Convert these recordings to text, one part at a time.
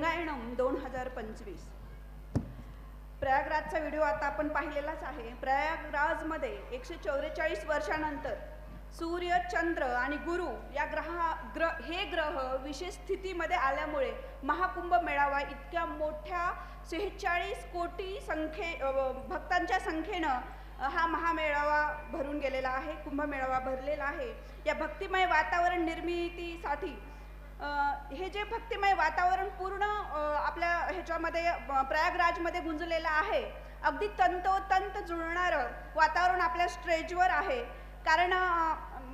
रंगायणम दोन हजार पंचवीस. प्रयागराजचा व्हिडिओ आता आपण पाहिलेलाच आहे. प्रयागराजमध्ये एकशे चौवेचाळीस वर्षानंतर सूर्य चंद्र आणि गुरु या ग्रहा ग्र हे ग्रह विशेष स्थितीमध्ये आल्यामुळे महाकुंभ मेळावा इतक्या मोठ्या शेहेचाळीस कोटी संख्ये भक्तांच्या संख्येनं हा महामेळावा भरून गेलेला आहे कुंभमेळावा भरलेला आहे. या भक्तिमय वातावरण निर्मितीसाठी हे जे भक्तिमय वातावरण पूर्ण ह्याच्यामध्ये प्रयागराजमध्ये गुंजलेलं आहे. अगदी तंतोतंत जुळणारं वातावरण आपल्या स्टेजवर आहे. कारण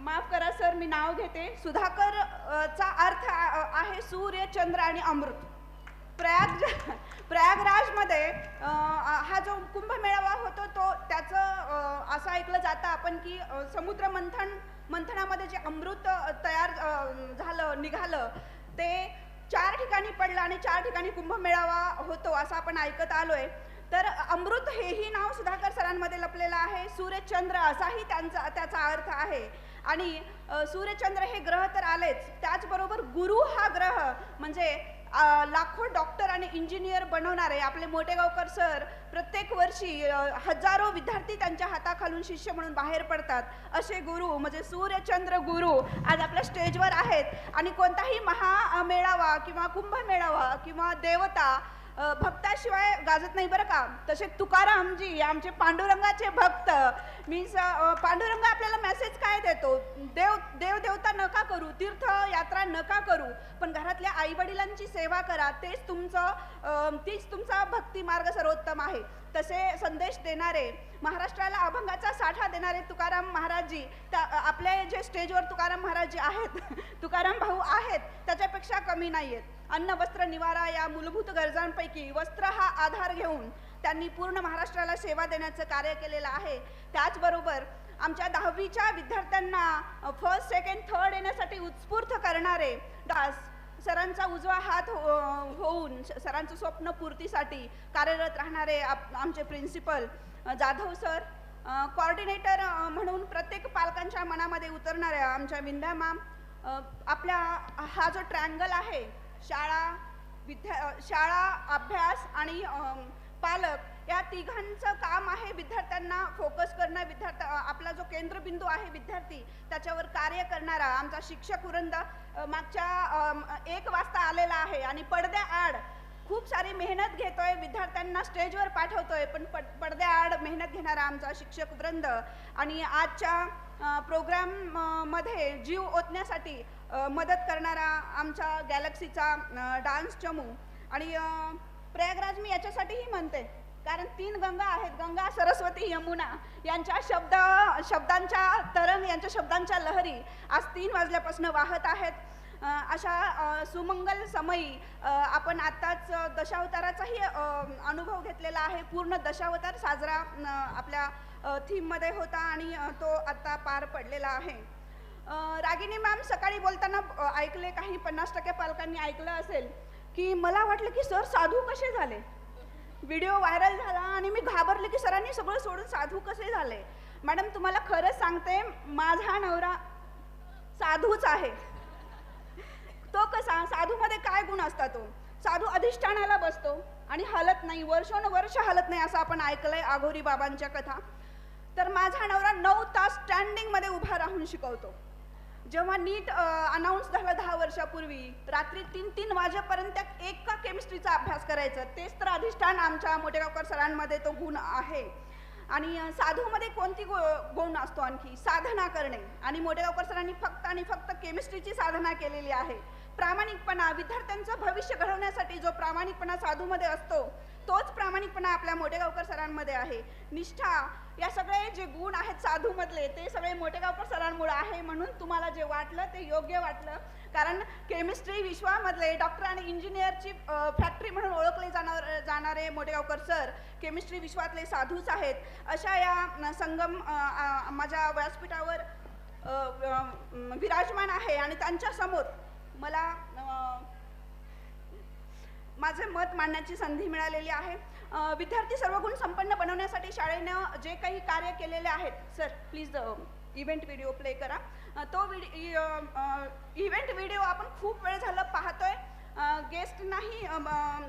माफ करा सर मी नाव घेते. सुधाकर चा अर्थ आहे सूर्य चंद्र आणि अमृत. प्रयाग प्रयागराजमध्ये हा जो कुंभमेळावा होतो तो त्याचं असं ऐकलं जातं आपण की समुद्र मंथन मंथनामध्ये जे अमृत तयार झालं निघालं ते चार ठिकाणी पडला आणि चार ठिकाणी कुंभमेळावा होतो असं आपण ऐकत आलोय. तर अमृत हेही नाव सुधाकर सरांमध्ये लपलेलं आहे. सूर्यचंद्र असाही त्यांचा त्याचा अर्थ आहे. आणि सूर्यचंद्र हे ग्रह तर आलेच. त्याचबरोबर गुरु हा ग्रह म्हणजे लाखो डॉक्टर आणि इंजिनियर बनवणारे आपले मोठेगावकर सर प्रत्येक वर्षी हजारो विद्यार्थी त्यांच्या हाताखालून शिष्य म्हणून बाहेर पडतात. असे गुरु म्हणजे सूर्यचंद्र गुरु आज आपल्या स्टेजवर आहेत. आणि कोणताही महामेळावा किंवा कुंभ मेळावा किंवा देवता भक्ताशिवाय गाजत नाही बरं का? तसे तुकारामजी आमचे पांडुरंगाचे भक्त मीन्स पांडुरंग आपल्याला मेसेज काय देतो? देव देव देवता नका करू तीर्थ यात्रा नका करू पण घरातल्या आईवडिलांची सेवा करा तेच तुमचं तीच तुमचा भक्ती मार्ग सर्वोत्तम आहे. तसे संदेश देणारे महाराष्ट्राला अभंगाचा साठा देणारे तुकाराम महाराजजी त्या आपले जे स्टेजवर तुकाराम महाराजजी आहेत तुकाराम भाऊ आहेत त्याच्यापेक्षा कमी नाही आहेत अन्न वस्त्र निवारा या मूलभूत गरजांपैकी वस्त्र हा आधार घेऊन त्यांनी पूर्ण महाराष्ट्राला सेवा देण्याचं कार्य केलेलं आहे. त्याचबरोबर आमच्या दहावीच्या विद्यार्थ्यांना फर्स्ट सेकंड थर्ड येण्यासाठी उत्स्फूर्त करणारे दास सरांचा उजवा हात हो- होऊन स- सरांचं स्वप्न पूर्तीसाठी कार्यरत राहणारे आप आमचे प्रिन्सिपल जाधव सर कॉर्डिनेटर म्हणून प्रत्येक पालकांच्या मनामध्ये उतरणाऱ्या आमच्या विंदा मॅम आपल्या हा जो ट्रँगल आहे शाळा विद्या शाळा अभ्यास आणि पालक या तिघांचं काम आहे विद्यार्थ्यांना फोकस करणं. विद्यार्थ्या आपला जो केंद्रबिंदू आहे विद्यार्थी त्याच्यावर कार्य करणारा आमचा शिक्षक वृंद मागच्या एक वाजता आलेला आहे आणि पडद्याआड खूप सारी मेहनत घेतोय. विद्यार्थ्यांना स्टेजवर पाठवतोय पण पड पडद्याआड मेहनत घेणारा आमचा शिक्षक वृंद आणि आजच्या प्रोग्राममध्ये जीव ओतण्यासाठी मदत करणारा आमच्या गॅलक्सीचा डान्स चमू. आणि प्रयागराज मी याच्यासाठीही म्हणते कारण तीन गंगा आहेत. गंगा सरस्वती यमुना यांच्या शब्द शब्दांच्या तरंग यांच्या शब्दांच्या लहरी आज तीन वाजल्यापासून वाहत आहेत. अशा सुमंगल समयी आपण आत्ताच दशावताराचाही अनुभव घेतलेला आहे. पूर्ण दशावतार साजरा आपल्या थीममध्ये होता आणि तो आत्ता पार पडलेला आहे. रागिनी मॅम सकाळी बोलताना ऐकले काही पन्नास टक्के पालकांनी ऐकलं असेल की मला वाटलं की सर साधू कसे झाले? व्हिडिओ व्हायरल झाला आणि मी घाबरले की सरांनी सगळं सोडून साधू कसे झाले? मॅडम तुम्हाला खरंच सांगते माझा नवरा साधूच आहे. तो कसा साधूमध्ये काय गुण असता तो हो? साधू अधिष्ठानाला बसतो आणि हलत नाही वर्षानुवर्ष हलत नाही असं आपण ऐकलंय आघोरी बाबांच्या कथा. तर माझा नवरा नऊ तास स्टँडिंगमध्ये उभा राहून शिकवतो. जेव्हा नीट अनाऊन्स झालं दहा वर्षापूर्वी रात्री तीन तीन वाजेपर्यंत एका केमिस्ट्रीचा अभ्यास करायचा. तेच तर अधिष्ठान आमच्या मोठेगावकर सरांमध्ये तो गुण आहे. आणि साधूमध्ये कोणती गो गुण असतो आणखी? साधना करणे. आणि मोठेगावकर सरांनी फक्त आणि फक्त केमिस्ट्रीची साधना केलेली आहे. प्रामाणिकपणा विद्यार्थ्यांचं भविष्य घडवण्यासाठी जो प्रामाणिकपणा साधूमध्ये असतो तोच प्रामाणिकपणा आपल्या मोठेगावकर सरांमध्ये आहे. निष्ठा या सगळे जे गुण आहेत साधूमधले ते सगळे मोठेगावकर सरांमुळे आहे म्हणून तुम्हाला जे वाटलं ते योग्य वाटलं. कारण केमिस्ट्री विश्वामधले डॉक्टर आणि इंजिनियरची फॅक्टरी म्हणून ओळखले जाणार जाणारे मोठेगावकर सर केमिस्ट्री विश्वातले साधूच आहेत. अशा या संगम माझ्या व्यासपीठावर विराजमान आहे आणि त्यांच्यासमोर मला माझे मत मांडण्याची संधी मिळालेली आहे. विद्यार्थी विद्यार्थी सर्वगुण संपन्न बनवण्यासाठी शाळेनं जे काही कार्य केलेले आहेत sir please event video play करा. तो व्हिडिओ इव्हेंट व्हिडिओ आपण खूप वेळ झालं पाहतोय. गेस्ट नाही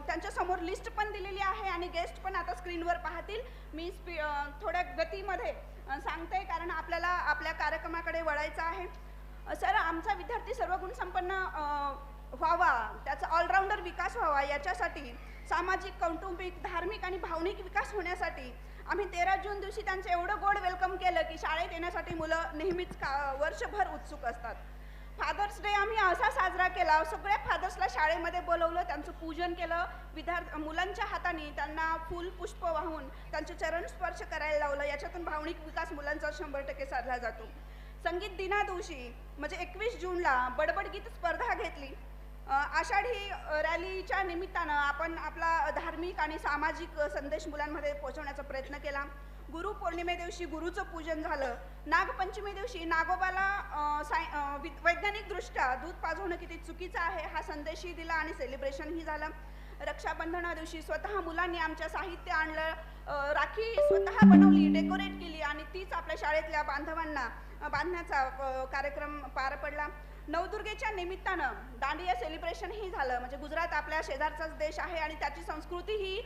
त्यांच्यासमोर लिस्ट पण दिलेली आहे आणि गेस्ट पण आता स्क्रीनवर पाहतील. मी स्पी थोड्या गतीमध्ये सांगते कारण आपल्याला आपल्या कार्यक्रमाकडे वळायचं आहे. सर आमचा विद्यार्थी सर्व गुण संपन्न व्हावा त्याचा ऑलराऊंडर विकास व्हावा याच्यासाठी सामाजिक कौटुंबिक धार्मिक आणि भावनिक विकास होण्यासाठी आम्ही तेरा जून दिवशी त्यांचं एवढं गोड वेलकम केलं की शाळेत येण्यासाठी मुलं नेहमीच का वर्षभर उत्सुक असतात. फादर्स डे आम्ही असा साजरा केला सगळ्या फादर्सला शाळेमध्ये बोलवलं त्यांचं पूजन केलं विद्यार्थी मुलांच्या हाताने त्यांना फूल पुष्प वाहून त्यांचे चरण स्पर्श करायला लावलं याच्यातून भावनिक विकास मुलांचा शंभर टक्के साधला जातो. संगीत दिना दिवशी म्हणजे एकवीस जूनला बडबड गीत स्पर्धा घेतली. आषाढी रॅलीच्या निमित्तानं आपण आपला धार्मिक आणि सामाजिक संदेश मुलांमध्ये पोहोचवण्याचा प्रयत्न केला. गुरु पौर्णिमे दिवशी गुरुचं पूजन झालं. नागपंचमी दिवशी नागोबाला साय वि- वैज्ञानिकदृष्ट्या दूध पाजवणं किती चुकीचं आहे हा संदेशही दिला आणि सेलिब्रेशनही झालं. रक्षाबंधना दिवशी स्वतः मुलांनी आमच्या साहित्य आणलं. राखी स्वतः बनवली डेकोरेट केली आणि तीच आपल्या शाळेतल्या बांधवांना बांधण्याचा कार्यक्रम पार पडला. नवदुर्गेच्या निमित्तानं दांडिया सेलिब्रेशनही झालं. म्हणजे गुजरात आपल्या शेजारचाच देश आहे आणि त्याची संस्कृती ही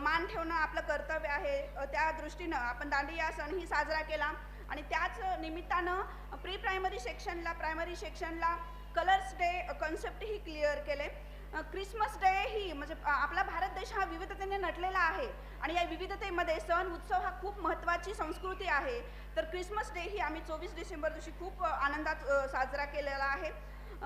मान ठेवणं आपलं कर्तव्य आहे. त्या दृष्टीनं आपण दांडिया सणही साजरा केला. आणि त्याच निमित्तानं प्री प्रायमरी सेक्शनला प्रायमरी सेक्शनला कलर्स डे कन्सेप्टही क्लिअर केले. क्रिसमस डे ही म्हणजे आपला भारत देश हा विविधतेने नटलेला आहे. आणि या विविधतेमध्ये सण उत्सव हा खूप महत्त्वाची संस्कृती आहे. तर क्रिसमस डे ही आम्ही चोवीस डिसेंबर दिवशी खूप आनंदात साजरा केलेला आहे.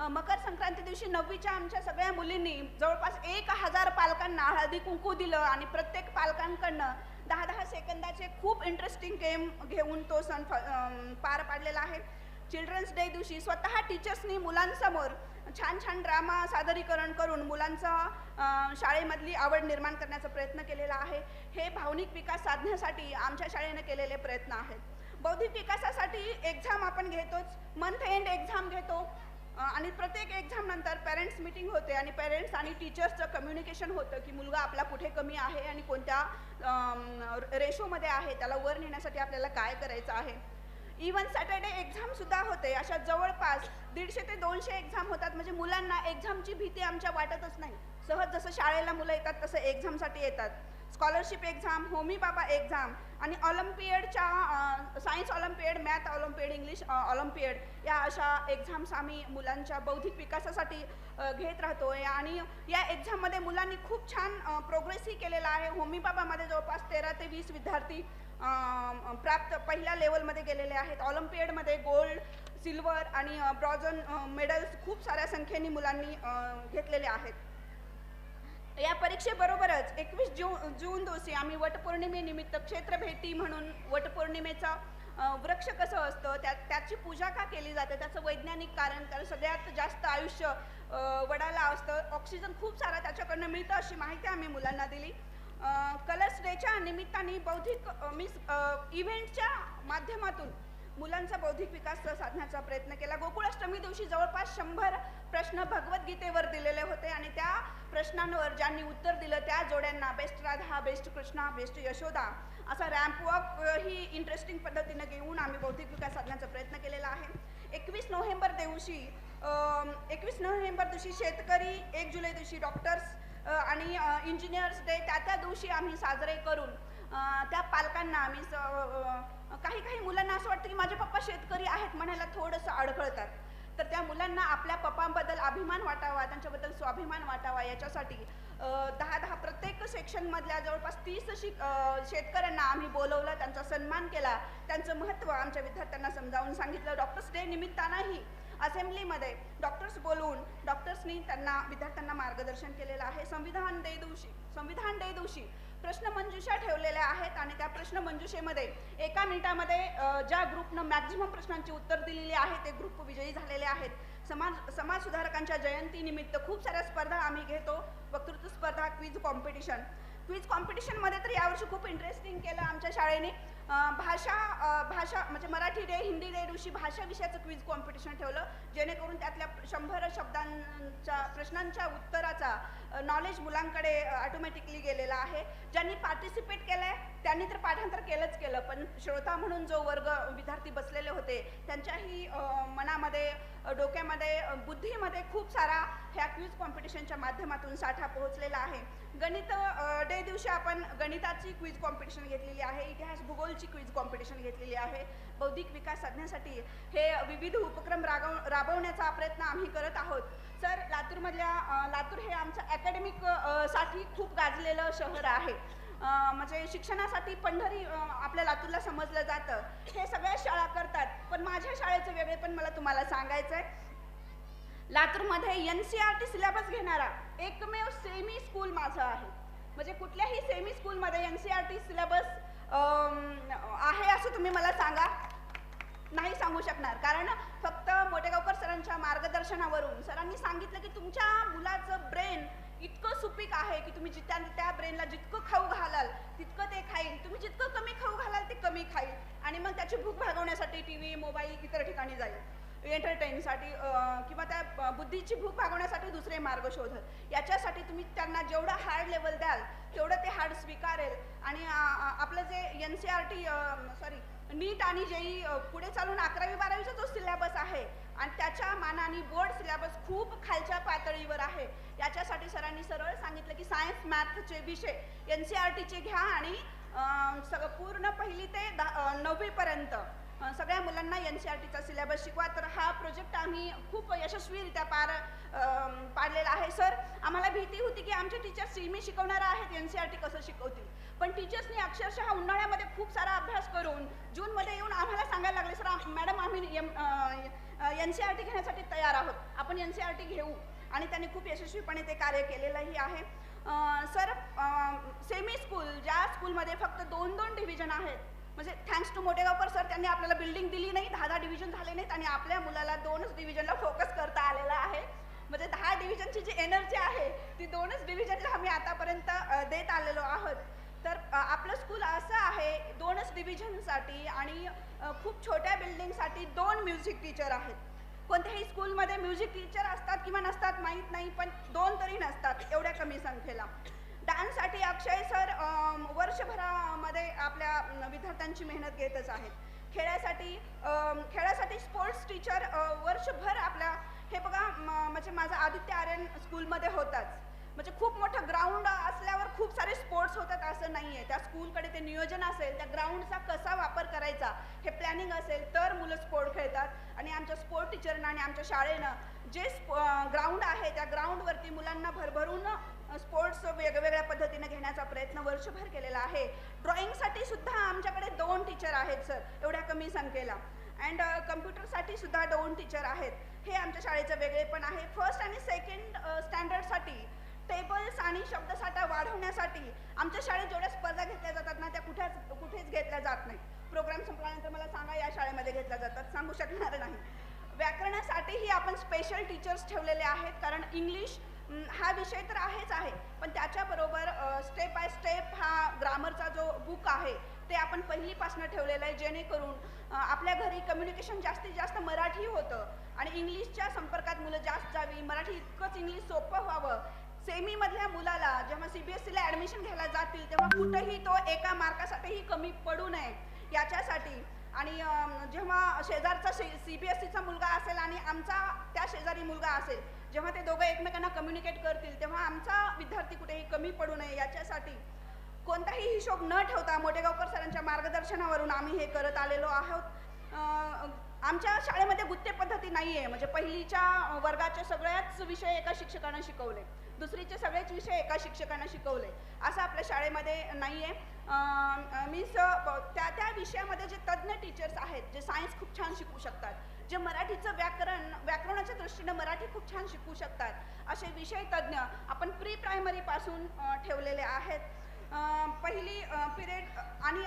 मकर संक्रांती दिवशी नववीच्या आमच्या सगळ्या मुलींनी जवळपास एक हजार पालकांना हळदी कुंकू दिलं आणि प्रत्येक पालकांकडनं दहा दहा सेकंदाचे खूप इंटरेस्टिंग गेम घेऊन तो सण फ- पार पाडलेला आहे. चिल्ड्रन्स डे दिवशी स्वतः टीचर्सनी मुलांसमोर छान छान ड्रामा सादरीकरण करून मुलांचा शाळेमधली आवड निर्माण करण्याचा प्रयत्न केलेला आहे. हे भावनिक विकास साधण्यासाठी आमच्या शाळेने केलेले प्रयत्न आहेत. बौद्धिक विकासासाठी एक्झाम आपण घेतोच. मंथ एंड एक्झाम घेतो. आणि प्रत्येक एक्झाम नंतर पेरेंट्स मीटिंग होते आणि पेरेंट्स आणि टीचर्सचं कम्युनिकेशन होतं की मुलगा आपला कुठे कमी आहे आणि कोणत्या रेशोमध्ये आहे त्याला वर नेण्यासाठी आपल्याला काय करायचं आहे. इवन सॅटर्डे एक्झाम सुद्धा होते. अशा जवळपास दीडशे ते दोनशे एक्झाम होतात. म्हणजे मुलांना एक्झामची भीती आमच्या वाटतच नाही. सहज जसं शाळेला मुलं येतात तसं एक्झामसाठी येतात. Scholarship exam Homi Bhabha exam आणि ऑलिम्पियडच्या science olympiad math olympiad English olympiad या अशा एक्झाम्स आम्ही मुलांच्या बौद्धिक विकासासाठी घेत राहतो. आणि या एक्झाममध्ये मुलांनी खूप छान प्रोग्रेसही केलेला आहे. होमी बाबामध्ये जवळपास तेरा ते वीस विद्यार्थी प्राप्त पहिल्या लेवलमध्ये गेलेले आहेत. ऑलिम्पियडमध्ये गोल्ड सिल्वर आणि ब्रॉझन मेडल्स खूप साऱ्या संख्येने मुलांनी घेतलेले आहेत. या परीक्षेबरोबरच एकवीस जून जून दिवशी आम्ही वटपौर्णिमेनिमित्त क्षेत्रभेटी म्हणून वटपौर्णिमेचा वृक्ष कसं असतं त्या त्याची पूजा का केली जाते त्याचं वैज्ञानिक कारण कारण सगळ्यात जास्त आयुष्य वडाला असतं. ऑक्सिजन खूप सारा त्याच्याकडनं मिळतं अशी माहिती आम्ही मुलांना दिली. कलर्स डेच्या निमित्ताने बौद्धिक मीन्स इव्हेंटच्या माध्यमातून मुलांचा बौद्धिक विकास साधण्याचा प्रयत्न केला. गोकुळाष्टमी दिवशी जवळपास शंभर प्रश्न भगवद्गीतेवर दिलेले होते आणि त्या प्रश्नांवर ज्यांनी उत्तर दिलं त्या जोड्यांना best Radha best Krishna best Yashoda असा रॅम्प वॉक ही इंटरेस्टिंग पद्धतीनं घेऊन आम्ही बौद्धिक विकास साधण्याचा प्रयत्न केलेला आहे. एकवीस नोव्हेंबर दिवशी एकवीस नोव्हेंबर दिवशी शेतकरी एक जुलै दिवशी डॉक्टर्स आणि इंजिनियर्स डे त्या त्या दिवशी आम्ही साजरे करून त्या पालकांना आम्ही स- काही काही मुलांना असं वाटतं की माझे पप्पा शेतकरी आहेत म्हणायला थोडंसं अडखळतात. तर त्या मुलांना आपल्या पप्पांबद्दल अभिमान वाटावा त्यांच्याबद्दल स्वाभिमान वाटावा याच्यासाठी दहा दहा प्रत्येक सेक्शनमधल्या जवळपास तीस शिक शेतकऱ्यांना आम्ही बोलवलं त्यांचा सन्मान केला. त्यांचं महत्त्व आमच्या विद्यार्थ्यांना समजावून सांगितलं. डॉक्टर्स डे निमित्तानंही असेंब्लीमध्ये डॉक्टर्स बोलवून डॉक्टर्सनी त्यांना विद्यार्थ्यांना मार्गदर्शन केलेलं आहे. संविधान डे दिवशी संविधान डे दिवशी प्रश्नमंजुषा ठेवलेल्या आहेत आणि त्या प्रश्नमंजुषेमध्ये एका मिनिटामध्ये ज्या ग्रुपनं मॅक्झिमम प्रश्नांची उत्तर दिलेली आहे ते ग्रुप विजयी झालेले आहेत. समाज समाज सुधारकांच्या जयंतीनिमित्त खूप साऱ्या स्पर्धा आम्ही घेतो. वक्तृत्व स्पर्धा क्विज कॉम्पिटिशन क्विज कॉम्पिटिशनमध्ये तर यावर्षी खूप इंटरेस्टिंग केलं आमच्या शाळेने. भाषा भाषा म्हणजे मराठी डे हिंदी डे दिवशी भाषा विषयाचं क्विज कॉम्पिटिशन ठेवलं जेणेकरून त्यातल्या शंभर शब्दांच्या प्रश्नांच्या उत्तराचा नॉलेज मुलांकडे ऑटोमॅटिकली गेलेला आहे. ज्यांनी पार्टिसिपेट केलं आहे त्यांनी तर पाठांतर केलंच केलं पण श्रोता म्हणून जो वर्ग विद्यार्थी बसलेले होते त्यांच्याही मनामध्ये डोक्यामध्ये बुद्धीमध्ये खूप सारा ह्या क्विज कॉम्पिटिशनच्या माध्यमातून साठा पोहोचलेला आहे. गणित डे दिवशी आपण गणिताची क्विज कॉम्पिटिशन घेतलेली आहे इतिहास भूगोलची क्विज कॉम्पिटिशन घेतलेली आहे. बौद्धिक विकास साधण्यासाठी हे विविध उपक्रम रागव राबवण्याचा प्रयत्न आम्ही करत आहोत. सर लातूरमधल्या लातूर हे आमचं अकॅडमिकसाठी खूप गाजलेलं शहर आहे. म्हणजे शिक्षणासाठी पंढरी आपल्या लातूरला समजलं जातं. हे सगळ्या शाळा करतात. पण माझ्या शाळेचं वेगळे पण मला तुम्हाला सांगायचं आहे लातूरमध्ये N C R T syllabus घेणारा एकमेव सेमी स्कूल माझं आहे. म्हणजे कुठल्याही सेमी स्कूलमध्ये N C R T syllabus आहे असं तुम्ही मला सांगा. नाही सांगू शकणार. कारण फक्त मोठेगावकर सरांच्या मार्गदर्शनावरून सरांनी सांगितलं की तुमच्या मुलाचं ब्रेन इतकं सुपीक आहे की तुम्ही जित्या त्या ब्रेनला जितकं खाऊ घालाल तितकं ते खाईल. तुम्ही जितकं कमी खाऊ घालाल ते कमी खाईल. आणि मग त्याची भूक भागवण्यासाठी टी व्ही मोबाईल इतर ठिकाणी जाईल. एंटरटेनसाठी किंवा त्या बुद्धीची भूक भागवण्यासाठी दुसरे मार्ग शोधत याच्यासाठी तुम्ही त्यांना जेवढं हार्ड लेवल द्याल तेवढं ते हार्ड स्वीकारेल. आणि आपलं जे N C R T sorry NEET आणि जेई पुढे चालून अकरावी बारावीचा जो सिलेबस आहे आणि त्याच्या मानाने बोर्ड सिलेबस खूप खालच्या पातळीवर आहे. याच्यासाठी सरांनी सरळ सांगितलं की सायन्स मॅथचे विषय एन सी आर टीचे घ्या आणि सगळं पूर्ण पहिली ते दहा नववीपर्यंत सगळ्या मुलांना एन सी आर टीचा सिलेबस शिकवा. तर हा प्रोजेक्ट आम्ही खूप यशस्वीरित्या पार पाडलेला आहे. सर आम्हाला भीती होती की आमचे टीचर्स सीमी शिकवणार आहेत एन सी आर टी कसं शिकवतील. पण टीचर्सनी अक्षरशः उन्हाळ्यामध्ये खूप सारा अभ्यास करून जूनमध्ये येऊन आम्हाला सांगायला लागले सर मॅडम आम्ही M N C R T घेण्यासाठी तयार आहोत. आपण एन सी आर टी घेऊ. आणि त्यांनी खूप यशस्वीपणे ते कार्य केलेलंही आहे. सर सेमी स्कूल ज्या स्कूलमध्ये फक्त दोन दोन डिव्हिजन आहेत म्हणजे थँक्स टू मोठेगावकर सर त्यांनी आपल्याला बिल्डिंग दिली नाही दहा दहा डिव्हिजन झाले नाहीत आणि आपल्या मुलाला दोनच डिव्हिजनला फोकस करता आलेला आहे. म्हणजे दहा डिव्हिजनची जी एनर्जी आहे ती दोनच डिव्हिजनला आम्ही आतापर्यंत देत आलेलो आहोत. तर आपलं स्कूल डिव्हिजनसाठी आणि खूप छोट्या बिल्डिंगसाठी दोन म्युझिक टीचर आहेत. कोणत्याही स्कूलमध्ये म्युझिक टीचर असतात किंवा नसतात माहीत नाही पण दोन तरी नसतात एवढ्या कमी संख्येला. डान्ससाठी अक्षय सर वर्षभरामध्ये आपल्या विद्यार्थ्यांची मेहनत घेतच आहेत. खेळासाठी खेळासाठी स्पोर्ट्स टीचर वर्षभर आपल्या हे बघा म्हणजे माझा आदित्य आर्यन स्कूलमध्ये होताच. म्हणजे खूप मोठं ग्राउंड असल्यावर खूप सारे स्पोर्ट्स होतात असं नाही आहे त्या स्कूलकडे ते नियोजन असेल त्या ग्राउंडचा कसा वापर करायचा हे प्लॅनिंग असेल तर मुलं स्पोर्ट खेळतात. आणि आमच्या स्पोर्ट टीचरनं आणि आमच्या शाळेनं जे ग्राउंड आहे त्या ग्राउंडवरती मुलांना भरभरून स्पोर्ट्स वेगवेगळ्या पद्धतीने घेण्याचा प्रयत्न वर्षभर केलेला आहे. ड्रॉइंगसाठी सुद्धा आमच्याकडे दोन टीचर आहेत सर एवढ्या कमी संख्येला. अँड कम्प्युटरसाठी सुद्धा दोन टीचर आहेत. हे आमच्या शाळेचं वेगळे पण आहे. फर्स्ट आणि सेकंड स्टँडर्डसाठी टेबल्स आणि शब्दसाठा वाढवण्यासाठी आमच्या शाळेत जेवढ्या स्पर्धा घेतल्या जातात ना त्या कुठेच कुठेच घेतल्या जात नाही प्रोग्राम संपल्यानंतर मला सांगा या शाळेमध्ये घेतल्या जातात? सांगू शकणार नाही. व्याकरणासाठीही आपण स्पेशल टीचर्स ठेवलेले आहेत कारण इंग्लिश हा विषय तर आहेच आहे. पण त्याच्याबरोबर स्टेप बाय स्टेप हा ग्रामरचा जो बुक आहे ते आपण पहिलीपासून ठेवलेलं आहे जेणेकरून आपल्या घरी कम्युनिकेशन जास्तीत जास्त मराठी होतं. आणि इंग्लिशच्या संपर्कात मुलं जास्त जावी मराठी इतकंच इंग्लिश सोपं व्हावं सेमीमधल्या मुलाला जेव्हा सी बी एस सीला ॲडमिशन घ्यायला जातील तेव्हा कुठंही तो एका मार्कासाठीही कमी पडू नये. याच्यासाठी आणि जेव्हा शेजारचा सी बी एस सीचा मुलगा असेल आणि आमचा त्या शेजारी मुलगा असेल जेव्हा ते दोघं एकमेकांना कम्युनिकेट करतील तेव्हा आमचा विद्यार्थी कुठेही कमी पडू नये. याच्यासाठी कोणताही हिशोब न ठेवता मोठेगावकर सरांच्या मार्गदर्शनावरून आम्ही हे करत आलेलो आहोत. आमच्या शाळेमध्ये गुत्ते पद्धती नाही आहे म्हणजे पहिलीच्या वर्गाचे सगळ्याच विषय एका शिक्षकानं शिकवले. दुसरीचे सगळेच विषय एका शिक्षकांना शिकवले. असं आपल्या शाळेमध्ये नाही आहे मीन्स त्या त्या विषयामध्ये जे तज्ज्ञ टीचर्स आहेत जे सायन्स खूप छान शिकवू शकतात जे मराठीचं व्याकरण व्याकरणाच्या दृष्टीनं मराठी खूप छान शिकवू शकतात असे विषय तज्ज्ञ आपण प्री प्रायमरीपासून ठेवलेले आहेत. पहिली पिरियड आणि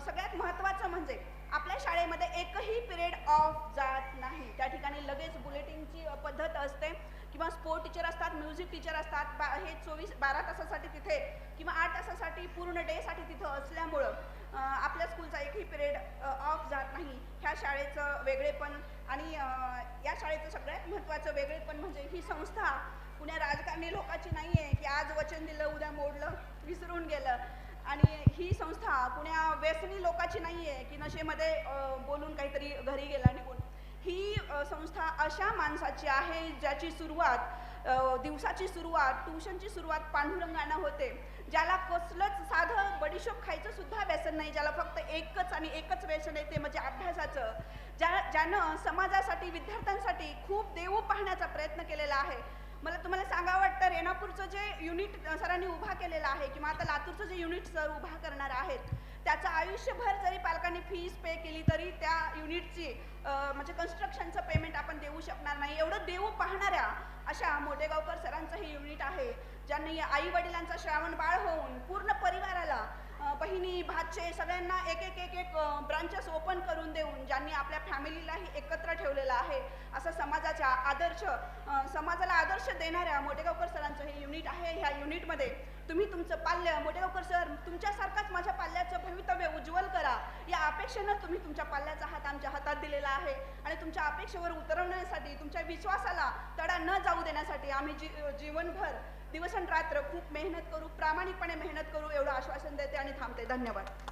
सगळ्यात महत्त्वाचं म्हणजे आपल्या शाळेमध्ये एकही पिरियड ऑफ जात नाही. त्या ठिकाणी लगेच बुलेटिनची पद्धत असते. किंवा स्पोर्ट टीचर असतात म्युझिक टीचर असतात बा हे चोवीस बारा तासासाठी तिथे किंवा आठ तासासाठी पूर्ण डेसाठी तिथं असल्यामुळं आपल्या स्कूलचा एकही पिरियड ऑफ जात नाही. ह्या शाळेचं वेगळेपण आणि या शाळेचं सगळ्यात महत्त्वाचं वेगळेपण म्हणजे ही संस्था. पुण्या राजकारणी लोकांची नाही आहे की आज वचन दिलं उद्या मोडलं विसरून गेलं. आणि ही संस्था पुण्या व्यसनी लोकांची नाही आहे की नशेमध्ये बोलून काहीतरी घरी गेला निघून ही संस्था अशा माणसाची आहे ज्याची सुरुवात दिवसाची सुरुवात ट्युशनची सुरुवात पांडुरंगानं होते. ज्याला कसलंच साधं बडीशोप खायचं सुद्धा व्यसन नाही ज्याला फक्त एकच आणि एकच व्यसन आहे ते म्हणजे अभ्यासाचं. ज्या ज्यानं समाजासाठी विद्यार्थ्यांसाठी खूप देऊ पाहण्याचा प्रयत्न केलेला आहे. मला तुम्हाला सांगावं वाटतं रेणापूरचं जे युनिट सरांनी उभा केलेलं आहे किंवा आता लातूरचं जे युनिट सर उभा करणार आहेत त्याचं आयुष्यभर जरी पालकांनी फीस पे केली तरी त्या युनिटची म्हणजे कन्स्ट्रक्शनचं पेमेंट आपण देऊ शकणार नाही. एवढं देऊ पाहणाऱ्या अशा मोठेगावकर सरांचं हे युनिट आहे ज्यांनी आई वडिलांचा श्रावण बाळ होऊन पूर्ण परिवाराला बहिणी भाचे सगळ्यांना एक एक एक एक ब्रांचेस ओपन करून देऊन ज्यांनी आपल्या फॅमिलीलाही एकत्र ठेवलेलं आहे असं समाजाच्या आदर्श समाजाला आदर्श देणाऱ्या मोठेगावकर सरांचं हे युनिट आहे. ह्या युनिटमध्ये तुम्ही तुमचं पाल्य मोठेगावकर सर तुमच्यासारखाच माझ्या पाल्याचं भवितव्य उज्ज्वल करा. या अपेक्षेनं तुम्ही तुमच्या पाल्याचा हात आमच्या हातात दिलेला आहे. आणि तुमच्या अपेक्षेवर उतरवण्यासाठी तुमच्या विश्वासाला तडा न जाऊ देण्यासाठी आम्ही जी जीवनभर दिवस रात्र खूप मेहनत करू प्रामाणिकपणे मेहनत करू एवढं आश्वासन देते आणि थांबते. धन्यवाद.